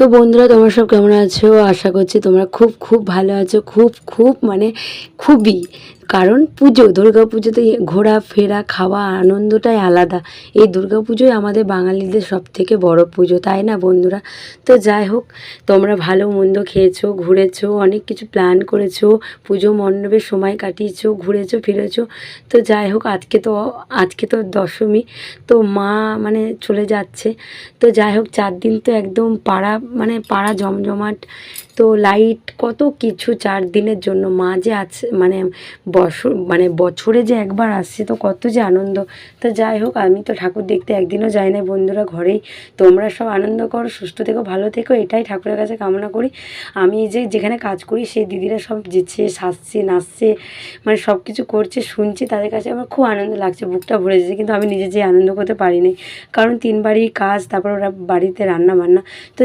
তো বন্ধুরা, তোমরা সব কেমন আছো? আশা করছি তোমরা খুব খুব ভালো আছো, খুব খুব মানে খুবই। কারণ পুজো, দুর্গা পুজোতে ঘোরাফেরা খাওয়া, আনন্দটাই আলাদা। এই দুর্গা পুজোই আমাদের বাঙালিদের সব থেকে বড় পুজো, তাই না বন্ধুরা? তো যাই হোক, তোমরা ভালো মন্দ খেয়েছো, ঘুরেছো, অনেক কিছু প্ল্যান করেছ, পুজো মণ্ডপে সময় কাটিয়েছো, ঘুরেছো, ফিরেছো। তো যাই হোক, আজকে তো আজকে তো দশমী, তো মা মানে চলে যাচ্ছে। তো যাই হোক, চার দিন তো একদম পাড়া মানে পাড়া জমজমাট, তো লাইট কত কিছু চার দিনের জন্য। মা যে আছে মানে বছর মানে বছরে যে একবার আসছে তো কত যে আনন্দ। তো যাই হোক, আমি তো ঠাকুর দেখতে একদিনও যাই না বন্ধুরা ঘরেই, তোমরা সব আনন্দ করো, সুস্থ থেকো, ভালো থেকো, এটাই ঠাকুরের কাছে কামনা করি। আমি যে যেখানে কাজ করি, সেই দিদিরা সব যেছে, সাজছে, নাচছে মানে সব কিছু করছে, শুনছি, তাদের কাছে আমার খুব আনন্দ লাগছে, বুকটা ভরে যাচ্ছে। কিন্তু আমি নিজে যে আনন্দ করতে পারিনি। কারণ তিনবারই কাজ, তারপর ওরা বাড়িতে রান্না বান্না তো